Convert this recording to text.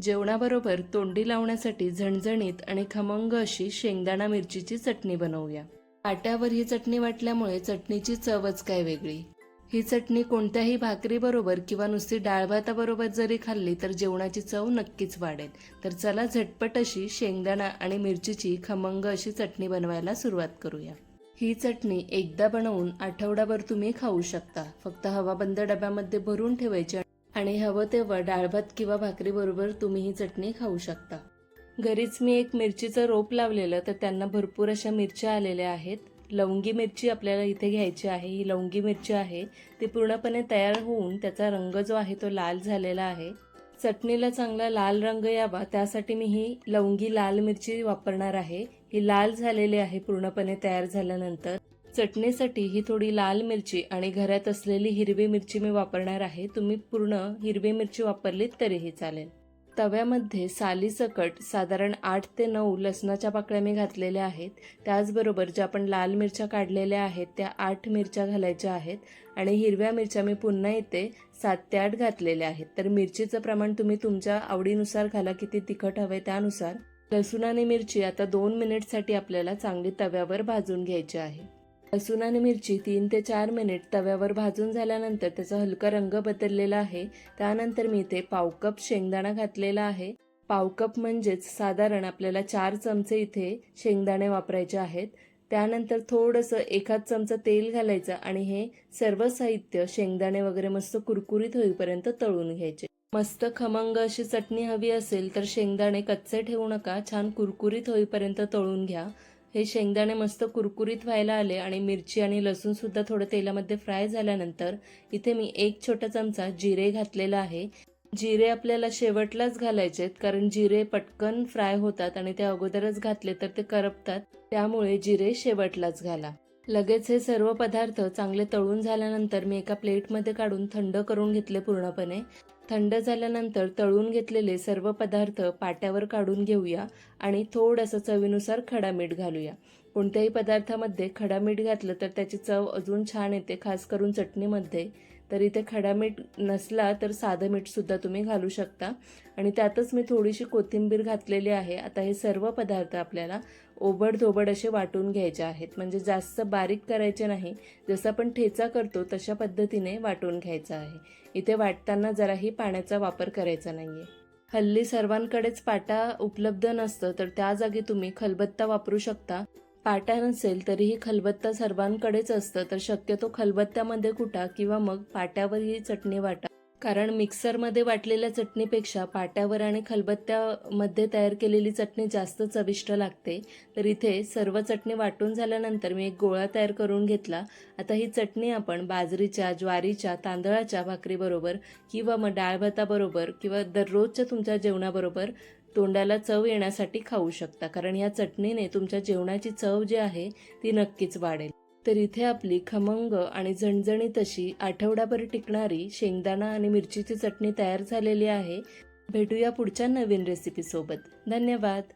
जेवणाबरोबर तोंडी लावण्यासाठी झणझणीत आणि खमंग अशी शेंगदाणा मिरचीची चटणी बनवूया. पाट्यावर ही चटणी वाटल्यामुळे चटणीची चवच काय वेगळी? ही चटणी कोणत्याही भाकरीबरोबर किंवा नुसती डाळ भाताबरोबर जरी खाल्ली तर जेवणाची चव नक्कीच वाढेल. तर चला झटपट अशी शेंगदाणा आणि मिरचीची खमंग अशी चटणी बनवायला सुरुवात करूया. ही चटणी एकदा बनवून आठवडाभर तुम्ही खाऊ शकता. फक्त हवाबंद डब्यामध्ये भरून ठेवायची आणि हवं तेव्हा डाळ भात किंवा भाकरीबरोबर तुम्ही ही चटणी खाऊ शकता. घरीच मी एक मिरचीचं रोप लावलेलं तर त्यांना भरपूर अशा मिरच्या आलेल्या आहेत. लवंगी मिरची आपल्याला इथे घ्यायची आहे. ही लवंगी मिरची आहे. ती पूर्णपणे तयार होऊन त्याचा रंग जो आहे तो लाल झालेला आहे. चटणीला चांगला लाल रंग यावा त्यासाठी मी ही लवंगी लाल मिरची वापरणार आहे. ही लाल झालेली आहे पूर्णपणे तयार झाल्यानंतर. चटणीसाठी ही थोडी लाल मिरची आणि घरात असलेली हिरवी मिरची मी वापरणार आहे. तुम्ही पूर्ण हिरवी मिरची वापरलीत तरीही चालेल. तव्यामध्ये सालीसकट साधारण आठ ते नऊ लसणाच्या पाकळ्या मी घातलेल्या आहेत. त्याचबरोबर ज्या आपण लाल मिरच्या काढलेल्या आहेत त्या आठ मिरच्या घालायच्या आहेत आणि हिरव्या मिरच्या मी पुन्हा इथे सात ते आठ घातलेल्या आहेत. तर मिरचीचं प्रमाण तुम्ही तुमच्या आवडीनुसार घाला किती तिखट हवे त्यानुसार. लसूण आणि मिरची आता दोन मिनिटसाठी आपल्याला चांगली तव्यावर भाजून घ्यायची आहे. लसूण आणि मिरची तीन ते चार मिनिट तव्यावर भाजून झाल्यानंतर त्याचा हलका रंग बदललेला आहे. त्यानंतर मी इथे पाव कप शेंगदाणा घातलेला आहे. पाव कप म्हणजेच साधारण आपल्याला चार चमचे इथे शेंगदाणे वापरायचे आहेत. त्यानंतर थोडंसं एखाद चमचा तेल घालायचं आणि हे सर्व साहित्य शेंगदाणे वगैरे मस्त कुरकुरीत होईपर्यंत तळून घ्यायचे. मस्त खमंग अशी चटणी हवी असेल तर शेंगदाणे कच्चे ठेवू नका. छान कुरकुरीत होईपर्यंत तळून घ्या. हे शेंगदाणे मस्त कुरकुरीत व्हायला आले आणि मिरची आणि लसूणसुद्धा थोडं तेलामध्ये फ्राय झाल्यानंतर इथे मी एक छोटा चमचा जिरे घातलेला आहे. जिरे आपल्याला शेवटलाच घालायचे कारण जिरे पटकन फ्राय होतात आणि ते अगोदरच घातले तर ते करपतात. त्यामुळे जिरे शेवटलाच घाला. लगेच हे सर्व पदार्थ चांगले तळून झाल्यानंतर मी एका प्लेटमध्ये काढून थंड करून घेतले पूर्णपणे. थंड झाल्यानंतर तळून घेतलेले सर्व पदार्थ पाट्यावर काढून घेऊया आणि थोडंसं चवीनुसार खडा मीठ घालूया. कोणत्याही पदार्थामध्ये खडा मीठ घातलं तर त्याची चव अजून छान येते खास करून चटणीमध्ये. तर इथे खडा मीठ नसला तर साधं मीठसुद्धा तुम्ही घालू शकता. आणि त्यातच मी थोडीशी कोथिंबीर घातलेली आहे. आता हे सर्व पदार्थ आपल्याला ओबड असे वाटून घ्यायचे आहेत. म्हणजे जास्त बारीक करायचे नाही. जसं आपण ठेचा करतो तशा पद्धतीने वाटून घ्यायचं आहे. इथे वाटताना जराही पाण्याचा वापर करायचा नाही आहे हल्ली सर्वांकडेच पाटा उपलब्ध नसतं तर त्या जागी तुम्ही खलबत्ता वापरू शकता. पाट्या नसेल तरीही खलबत्ता सर्वांकडेच असतं. तर शक्यतो खलबत्त्यामध्ये कुटा किंवा मग पाट्यावर ही चटणी वाटा. कारण मिक्सरमध्ये वाटलेल्या चटणीपेक्षा पाट्यावर आणि खलबत्त्यामध्ये तयार केलेली चटणी जास्त चविष्ट लागते. तर इथे सर्व चटणी वाटून झाल्यानंतर मी एक गोळा तयार करून घेतला. आता ही चटणी आपण बाजरीच्या ज्वारीच्या तांदळाच्या भाकरीबरोबर किंवा मग डाळ भाताबरोबर किंवा दररोजच्या तुमच्या जेवणाबरोबर तोंडाला चव येण्यासाठी खाऊ शकता. कारण या चटणीने तुमच्या जेवणाची चव जी आहे ती नक्कीच वाढेल. तर इथे आपली खमंग आणि झणझणीत अशी आठवडाभर टिकणारी शेंगदाणा आणि मिरचीची चटणी तयार झालेली आहे. भेटूया पुढच्या नवीन रेसिपीसोबत धन्यवाद.